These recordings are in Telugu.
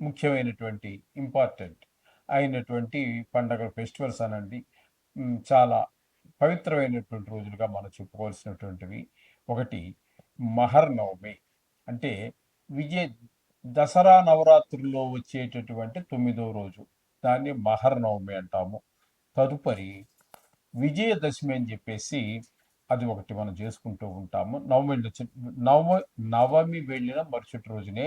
ముఖ్యమైనటువంటి ఇంపార్టెంట్ అయినటువంటి పండగ ఫెస్టివల్స్ అనండి. చాలా పవిత్రమైనటువంటి రోజులుగా మనం చెప్పుకోవాల్సినటువంటివి. ఒకటి మహర్నవమి అంటే విజయ దసరా నవరాత్రుల్లో వచ్చేటటువంటి తొమ్మిదో రోజు. దాన్ని మహర్నవమి అంటాము. తదుపరి విజయదశమి అని చెప్పేసి అది ఒకటి మనం చేసుకుంటూ ఉంటాము. నవమి నవ నవమి వెళ్ళిన మరుసటి రోజునే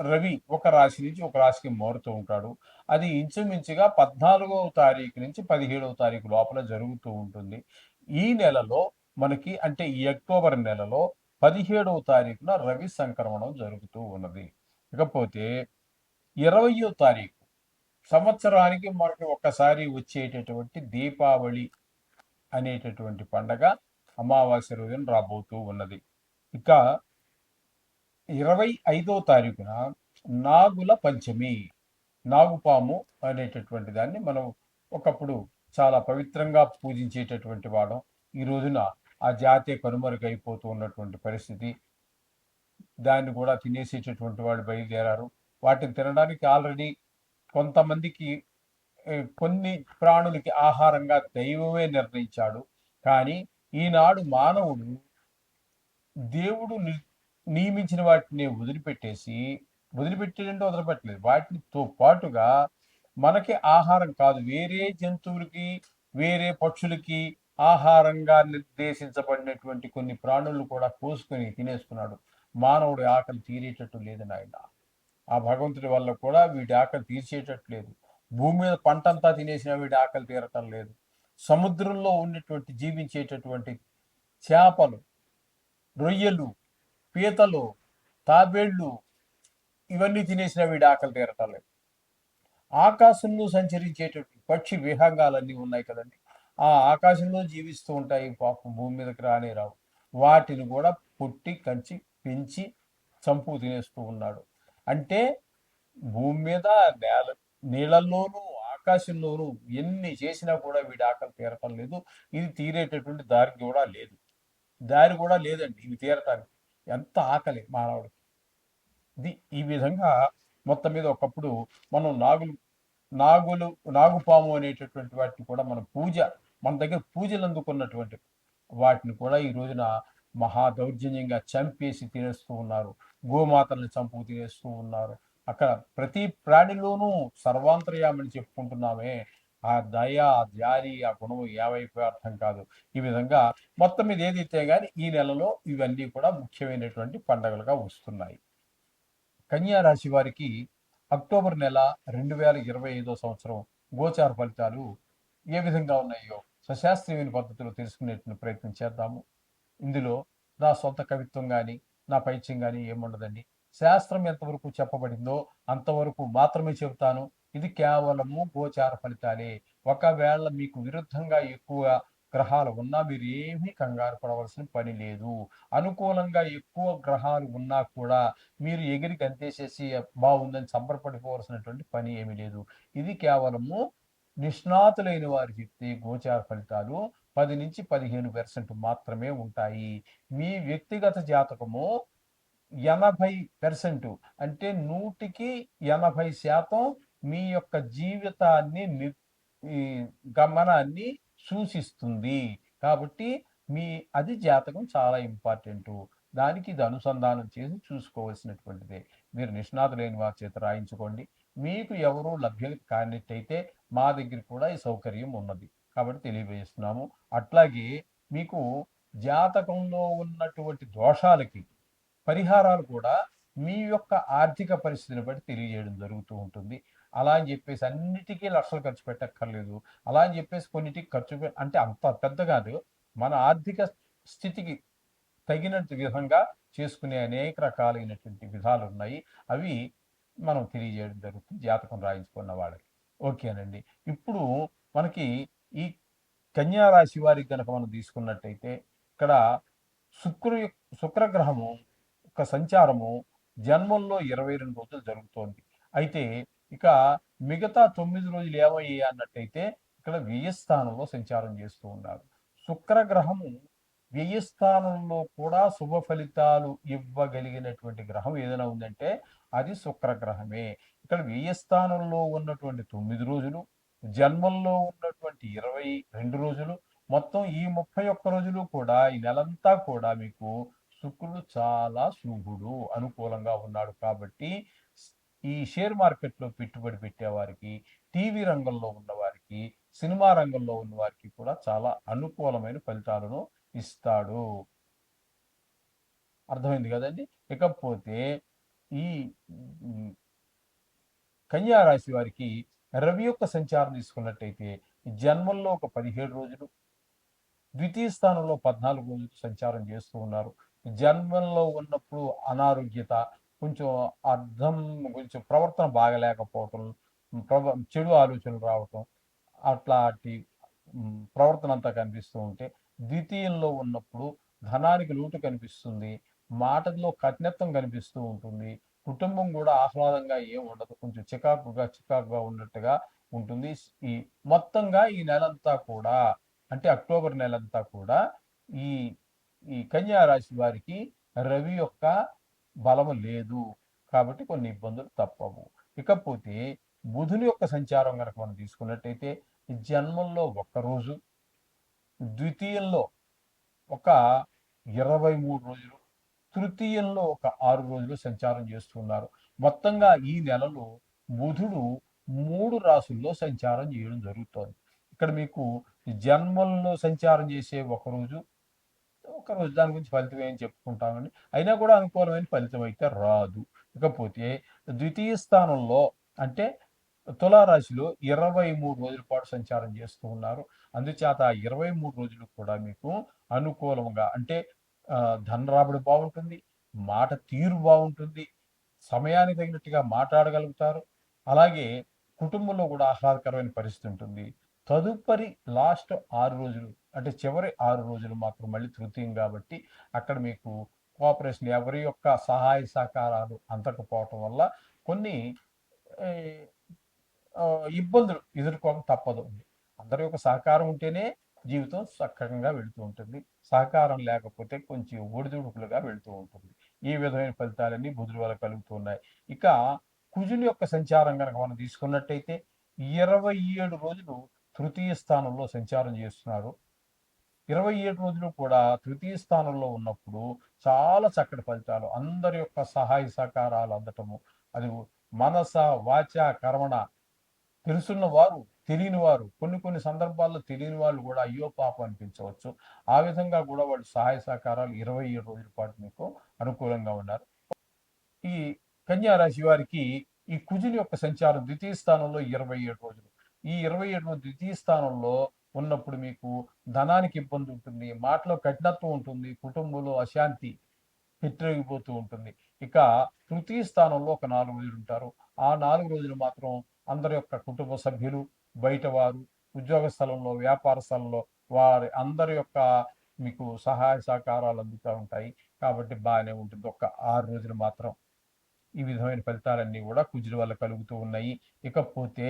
రవి ఒక రాశి నుంచి ఒక రాశికి మారుతూ ఉంటాడు. అది ఇంచుమించుగా పద్నాలుగవ తారీఖు నుంచి పదిహేడవ తారీఖు లోపల జరుగుతూ ఉంటుంది. ఈ నెలలో మనకి అంటే ఈ అక్టోబర్ నెలలో పదిహేడవ తారీఖున రవి సంక్రమణం జరుగుతూ ఉన్నది. ఇకపోతే ఇరవయో తారీఖు సంవత్సరానికి మనకి ఒక్కసారి వచ్చేటటువంటి దీపావళి అనేటటువంటి పండగ అమావాస్య రోజున రాబోతూ ఉన్నది. ఇక ఇరవై ఐదో తారీఖున నాగుల పంచమి నాగుపాము అనేటటువంటి దాన్ని మనం ఒకప్పుడు చాలా పవిత్రంగా పూజించేటటువంటి వాడం. ఈ రోజున ఆ జాతే కనుమరుగైపోతూ ఉన్నటువంటి పరిస్థితి. దాన్ని కూడా తినేసేటటువంటి వాళ్ళు బయలుదేరారు. వాటిని తినడానికి ఆల్రెడీ కొంతమందికి కొన్ని ప్రాణులకి ఆహారంగా దైవమే నిర్ణయించాడు. కానీ ఈనాడు మానవుడు దేవుడు ని- నియమించిన వాటిని వదిలిపెట్టేసి వదిలిపెట్టేటంటే వదిలిపెట్టలేదు వాటితో పాటుగా మనకి ఆహారం కాదు. వేరే జంతువులకి వేరే పక్షులకి ఆహారంగా నిర్దేశించబడినటువంటి కొన్ని ప్రాణులను కూడా కోసుకొని తినేసుకున్నాడు. మానవుడి ఆకలి తీరేటట్టు లేదు నాయన. ఆ భగవంతుడి వల్ల కూడా వీడి ఆకలి తీర్చేటట్టు లేదు. భూమి మీద పంట అంతా తినేసినా వీడి ఆకలి తీరటం లేదు. సముద్రంలో ఉన్నటువంటి జీవించేటటువంటి చేపలు రొయ్యలు పీతలు తాబేళ్ళు ఇవన్నీ తినేసిన వీడి ఆకలి తీరటం లేదు ఆకాశంలో సంచరించేటటువంటి పక్షి విహంగాలన్నీ ఉన్నాయి కదండి. ఆ ఆకాశంలో జీవిస్తూ ఉంటాయి. పాపం భూమి మీదకి రానే రావు. వాటిని కూడా పుట్టి కంచి పెంచి చంపు తినేస్తూ ఉన్నాడు. అంటే భూమి మీద నేల నీళ్ళల్లోనూ ఆకాశంలోనూ ఎన్ని చేసినా కూడా వీడి ఆకలి తీరటం లేదు. ఇది తీరేటటువంటి దారి కూడా లేదు. దారి కూడా లేదండి. ఇవి తీరటానికి. ఎంత ఆకలి మానవుడికి. ఇది ఈ విధంగా మొత్తం మీద ఒకప్పుడు మనం నాగులు నాగులు నాగుపాము అనేటటువంటి వాటిని కూడా మన పూజ మన దగ్గర పూజలు అందుకున్నటువంటి వాటిని కూడా ఈ రోజున మహా దౌర్జన్యంగా చంపేసి తినేస్తూ ఉన్నారు. గోమాతల్ని చంపు తినేస్తూ ఉన్నారు. అక్కడ ప్రతి ప్రాణిలోనూ సర్వాంతర్యామని చెప్పుకుంటున్నామే. ఆ దయ జారి ఆ గుణము ఏవైపు అర్థం కాదు. ఈ విధంగా మొత్తం మీద ఏదైతే కానీ ఈ నెలలో ఇవన్నీ కూడా ముఖ్యమైనటువంటి పండగలుగా వస్తున్నాయి. కన్యా రాశి వారికి అక్టోబర్ నెల రెండు వేల ఇరవై ఐదో సంవత్సరం గోచార ఫలితాలు ఏ విధంగా ఉన్నాయో సశాస్త్రీయమైన పద్ధతిలో తెలుసుకునేటువంటి ప్రయత్నం చేద్దాము. ఇందులో నా సొంత కవిత్వం కానీ నా పైత్యం కానీ ఏముండదండి. శాస్త్రం ఎంతవరకు చెప్పబడిందో అంతవరకు మాత్రమే చెబుతాను. ఇది కేవలము గోచార ఫలితాలే. ఒకవేళ మీకు విరుద్ధంగా ఎక్కువ గ్రహాలు ఉన్నా మీరు ఏమీ కంగారు పడవలసిన పని లేదు. అనుకూలంగా ఎక్కువ గ్రహాలు ఉన్నా కూడా మీరు ఎగిరి గంతేసేసి బాగుందని సంబరపడిపోవలసినటువంటి పని ఏమీ లేదు. ఇది కేవలము నిష్ణాతులైన వారు చెప్తే గోచార ఫలితాలు పది నుంచి పదిహేను పర్సెంట్ మాత్రమే ఉంటాయి. మీ వ్యక్తిగత జాతకము ఎనభై పర్సెంట్ అంటే నూటికి ఎనభై శాతం మీ యొక్క జీవితాన్ని ఈ గమనాన్ని సూచిస్తుంది. కాబట్టి మీ అది జాతకం చాలా ఇంపార్టెంట్. దానికి ఇది అనుసంధానం చేసి చూసుకోవాల్సినటువంటిదే. మీరు నిష్ణాతులైన వారి చేత రాయించుకోండి. మీకు ఎవరు లభ్యం కానట్టయితే మా దగ్గర కూడా ఈ సౌకర్యం ఉన్నది. కాబట్టి తెలియజేస్తున్నాము. అట్లాగే మీకు జాతకంలో ఉన్నటువంటి దోషాలకి పరిహారాలు కూడా మీ యొక్క ఆర్థిక పరిస్థితిని బట్టి తెలియజేయడం జరుగుతూ ఉంటుంది. అలా అని చెప్పేసి అన్నిటికీ లక్షలు ఖర్చు పెట్టక్కర్లేదు. అలా అని చెప్పేసి కొన్నిటికి ఖర్చు అంటే అంత పెద్ద కాదు. మన ఆర్థిక స్థితికి తగినట్టు విధంగా చేసుకునే అనేక రకాలైనటువంటి విధాలు ఉన్నాయి అవి మనం తెలియజేయడం జరుగుతుంది. జాతకం రాయించుకున్న వాళ్ళకి. ఓకేనండి. ఇప్పుడు మనకి ఈ కన్యా రాశి వారికి కనుక మనం తీసుకున్నట్టయితే ఇక్కడ శుక్రు శుక్రగ్రహము ఒక సంచారము జన్మంలో ఇరవై రెండు రోజులు జరుగుతోంది. అయితే ఇక మిగతా తొమ్మిది రోజులు ఏమయ్యాయి అన్నట్టయితే ఇక్కడ వ్యయస్థానంలో సంచారం చేస్తూ ఉన్నారు. శుక్రగ్రహము వ్యయస్థానంలో కూడా శుభ ఫలితాలు ఇవ్వగలిగినటువంటి గ్రహం ఏదైనా ఉందంటే అది శుక్రగ్రహమే. ఇక్కడ వ్యయస్థానంలో ఉన్నటువంటి తొమ్మిది రోజులు జన్మంలో ఉన్నటువంటి ఇరవై రెండు రోజులు మొత్తం ఈ ముప్పై ఒక్క రోజులు కూడా ఈ నెలంతా కూడా మీకు శుక్రుడు చాలా శుభుడు అనుకూలంగా ఉన్నాడు కాబట్టి ఈ షేర్ మార్కెట్లో పెట్టుబడి పెట్టేవారికి టీవీ రంగంలో ఉన్నవారికి సినిమా రంగంలో ఉన్న వారికి కూడా చాలా అనుకూలమైన ఫలితాలను ఇస్తాడు. అర్థమైంది కదండి? ఇకపోతే ఈ కన్యా రాశి వారికి రవి యొక్క సంచారం తీసుకున్నట్టయితే జన్మంలో ఒక పదిహేడు రోజులు ద్వితీయ స్థానంలో పద్నాలుగు రోజులు సంచారం చేస్తూ ఉన్నారు. జన్మంలో ఉన్నప్పుడు అనారోగ్యత కొంచెం అర్థం కొంచెం ప్రవర్తన బాగలేకపోవటం ప్రవ చెడు ఆలోచనలు రావటం అట్లాంటి ప్రవర్తన అంతా కనిపిస్తూ ఉంటే ద్వితీయంలో ఉన్నప్పుడు ధనానికి లోటు కనిపిస్తుంది మాటల్లో కఠినత్వం కనిపిస్తూ ఉంటుంది కుటుంబం కూడా ఆహ్లాదంగా ఏం ఉండదు కొంచెం చికాకుగా చికాకుగా ఉన్నట్టుగా ఉంటుంది. ఈ మొత్తంగా ఈ నెలంతా కూడా అంటే అక్టోబర్ నెలంతా కూడా ఈ ఈ కన్యా రాశి వారికి రవి యొక్క బలము లేదు కాబట్టి కొన్ని ఇబ్బందులు తప్పవు. ఇకపోతే బుధుని యొక్క సంచారం కనుక మనం తీసుకున్నట్టయితే జన్మంలో ఒక్క రోజు ద్వితీయంలో ఒక ఇరవై మూడు రోజులు తృతీయంలో ఒక ఆరు రోజులు సంచారం చేస్తున్నారు మొత్తంగా ఈ నెలలో బుధుడు మూడు రాసుల్లో సంచారం చేయడం జరుగుతోంది. ఇక్కడ మీకు జన్మంలో సంచారం చేసే ఒక ఒకరోజు రోజు దాని గురించి ఫలితం ఏం చెప్పుకుంటామండి? అయినా కూడా అనుకూలమైన ఫలితం అయితే రాదు. ఇకపోతే ద్వితీయ స్థానంలో అంటే తులారాశిలో ఇరవై మూడు రోజుల పాటు సంచారం చేస్తూ ఉన్నారు. అందుచేత ఆ ఇరవై మూడు రోజులు కూడా మీకు అనుకూలంగా అంటే ధన రాబడి బాగుంటుంది మాట తీరు బాగుంటుంది సమయానికి తగినట్టుగా మాట్లాడగలుగుతారు. అలాగే కుటుంబంలో కూడా ఆహ్లాదకరమైన పరిస్థితి ఉంటుంది. తదుపరి లాస్ట్ ఆరు రోజులు అంటే చివరి ఆరు రోజులు మాత్రం మళ్ళీ తృతీయం కాబట్టి అక్కడ మీకు కోఆపరేషన్ ఎవరి యొక్క సహాయ సహకారాలు అందకపోవటం వల్ల కొన్ని ఇబ్బందులు ఎదుర్కోవడం తప్పదు. అందరి యొక్క సహకారం ఉంటేనే జీవితం సక్రమంగా వెళుతూ ఉంటుంది. సహకారం లేకపోతే కొంచెం ఒడిదుడుకులుగా వెళుతూ ఉంటుంది. ఈ విధమైన ఫలితాలన్నీ బుధుల వల్ల కలుగుతున్నాయి ఇక కుజుని యొక్క సంచారం కనుక మనం తీసుకున్నట్టయితే ఇరవై ఏడు రోజులు తృతీయ స్థానంలో సంచారం చేస్తున్నారు. ఇరవై ఏడు రోజులు కూడా తృతీయ స్థానంలో ఉన్నప్పుడు చాలా చక్కటి ఫలితాలు. అందరి యొక్క సహాయ సహకారాలు అందటము. అది మనస వాచ కర్మణ తెలుసున్న వారు తెలియని వారు కొన్ని కొన్ని సందర్భాల్లో తెలియని వాళ్ళు కూడా అయ్యో పాపం అనిపించవచ్చు. ఆ విధంగా కూడా వాళ్ళు సహాయ సహకారాలు ఇరవై ఏడు రోజుల పాటు మీకు అనుకూలంగా ఉన్నారు. ఈ కన్యారాశి వారికి ఈ కుజుని యొక్క సంచారం ద్వితీయ స్థానంలో ఇరవై ఏడు రోజులు. ఈ ఇరవై ఏడు ద్వితీయ స్థానంలో ఉన్నప్పుడు మీకు ధనానికి ఇబ్బంది ఉంటుంది మాటలో కఠినత్వం ఉంటుంది కుటుంబంలో అశాంతి పెట్టిపోతూ ఉంటుంది. ఇక తృతీయ స్థానంలో ఒక నాలుగు రోజులు ఉంటారు. ఆ నాలుగు రోజులు మాత్రం అందరి యొక్క కుటుంబ సభ్యులు బయట వారు ఉద్యోగ స్థలంలో వ్యాపార స్థలంలో వారి అందరి యొక్క మీకు సహాయ సహకారాలు అందుతూ ఉంటాయి. కాబట్టి బాగానే ఉంటుంది. ఒక ఆరు రోజులు మాత్రం ఈ విధమైన ఫలితాలన్నీ కూడా కుజుల వల్ల కలుగుతూ ఉన్నాయి. ఇకపోతే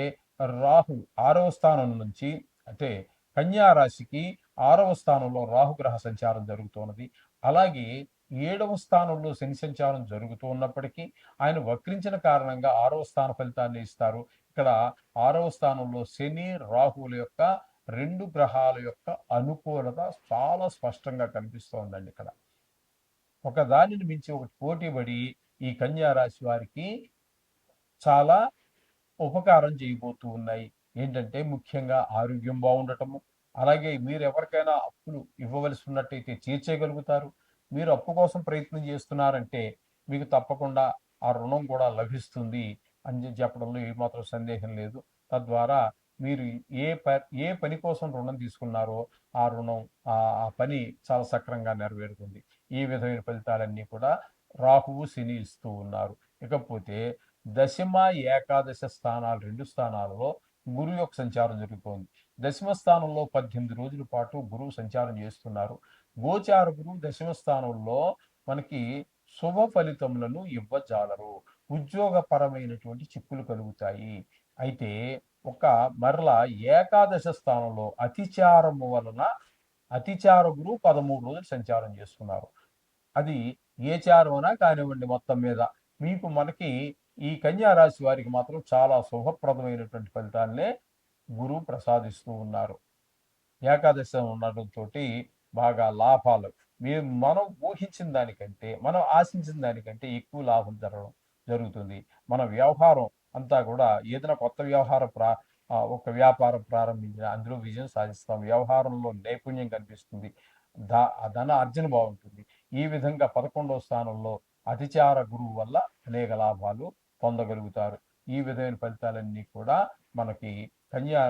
రాహు ఆరవ స్థానం నుంచి అంటే కన్యారాశికి ఆరవ స్థానంలో రాహుగ్రహ సంచారం జరుగుతున్నది అలాగే ఏడవ స్థానంలో శని సంచారం జరుగుతూ ఉన్నప్పటికీ ఆయన వక్రించిన కారణంగా ఆరవ స్థాన ఫలితాన్ని ఇస్తారు. ఇక్కడ ఆరవ స్థానంలో శని రాహువుల యొక్క రెండు గ్రహాల యొక్క అనుకూలత చాలా స్పష్టంగా కనిపిస్తోందండి ఇక్కడ. ఒక దానిని మించి ఒకటి పోటీపడి ఈ కన్యా రాశి వారికి చాలా ఉపకారం చేయబోతూ ఉన్నాయి. ఏంటంటే ముఖ్యంగా ఆరోగ్యం బాగుండటము. అలాగే మీరు ఎవరికైనా అప్పులు ఇవ్వవలసి ఉన్నట్టయితే తీర్చేయగలుగుతారు మీరు అప్పు కోసం ప్రయత్నం చేస్తున్నారంటే మీకు తప్పకుండా ఆ రుణం కూడా లభిస్తుంది అని చెప్పడంలో ఏమాత్రం సందేహం లేదు. తద్వారా మీరు ఏ ప ఏ పని కోసం రుణం తీసుకున్నారో ఆ రుణం ఆ పని చాలా సక్రంగా నెరవేరుతుంది. ఈ విధమైన ఫలితాలన్నీ కూడా రాహువు శని ఇస్తూ ఉన్నారు. ఇకపోతే దశమ ఏకాదశ స్థానాలు రెండు స్థానాలలో గురువు యొక్క సంచారం జరుగుతోంది దశమ స్థానంలో పద్దెనిమిది రోజుల పాటు గురువు సంచారం చేస్తున్నారు. గోచార గురువు దశమ స్థానంలో మనకి శుభ ఫలితములను ఇవ్వజాలరు. ఉద్యోగపరమైనటువంటి చిక్కులు కలుగుతాయి. అయితే ఒక మరల ఏకాదశ స్థానంలో అతిచారము వలన అతిచార గురువు పదమూడు రోజులు సంచారం చేస్తున్నారు అది ఏ చారమైనా కానివ్వండి మొత్తం మీద. మీకు మనకి ఈ కన్యారాశి వారికి మాత్రం చాలా శుభప్రదమైనటువంటి ఫలితాలనే గురువు ప్రసాదిస్తూ ఉన్నారు. ఏకాదశి ఉండడంతో బాగా లాభాలు. మేము మనం ఊహించిన దానికంటే మనం ఆశించిన దానికంటే ఎక్కువ లాభం జరగడం జరుగుతుంది. మన వ్యవహారం అంతా కూడా ఏదైనా కొత్త వ్యవహార ప్రా ఒక వ్యాపారం ప్రారంభించిన అందులో విజయం సాధిస్తాం. వ్యవహారంలో నైపుణ్యం కనిపిస్తుంది. దా ధన అర్జన బాగుంటుంది. ఈ విధంగా పదకొండవ స్థానంలో అతిచార గురువు వల్ల అనేక లాభాలు పొందగలుగుతారు. ఈ విధమైన ఫలితాలన్నీ కూడా మనకి కన్యా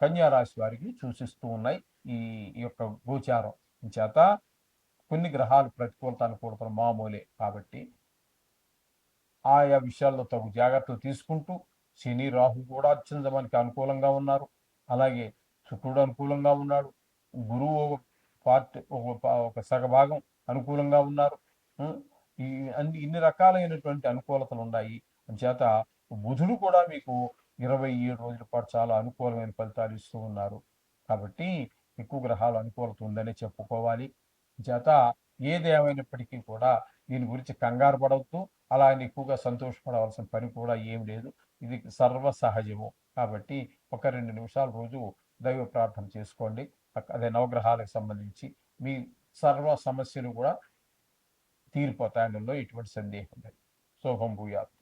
కన్యా రాశి వారికి సూచిస్తూ ఉన్నాయి. ఈ యొక్క గోచారం చేత కొన్ని గ్రహాలు ప్రతికూలత అనుకూలతలు మామూలే కాబట్టి ఆయా విషయాల్లో తగు జాగ్రత్తలు తీసుకుంటూ శని రాహు కూడా అత్యంత మనకి అనుకూలంగా ఉన్నారు. అలాగే శుక్రుడు అనుకూలంగా ఉన్నాడు. గురువు ఒక పార్ట్ ఒక ఒక సగభాగం అనుకూలంగా ఉన్నారు. ఈ అన్ని ఇన్ని రకాలైనటువంటి అనుకూలతలు ఉన్నాయి. చేత బుధుడు కూడా మీకు ఇరవై ఏడు రోజుల పాటు చాలా అనుకూలమైన ఫలితాలు ఇస్తూ ఉన్నారు. కాబట్టి ఎక్కువ గ్రహాలు అనుకూలత ఉందనే చెప్పుకోవాలి. చేత ఏది ఏమైనప్పటికీ కూడా దీని గురించి కంగారు పడవద్దు. అలా అని ఎక్కువగా సంతోషపడవలసిన పని కూడా ఏం లేదు. ఇది సర్వ సహజము కాబట్టి ఒక రెండు నిమిషాలు రోజు దైవ ప్రార్థన చేసుకోండి. అదే నవగ్రహాలకు సంబంధించి మీ సర్వ సమస్యలు కూడా తీరిపోతాయనలో ఎటువంటి సందేహం లేదు. శోభం భూయాత్.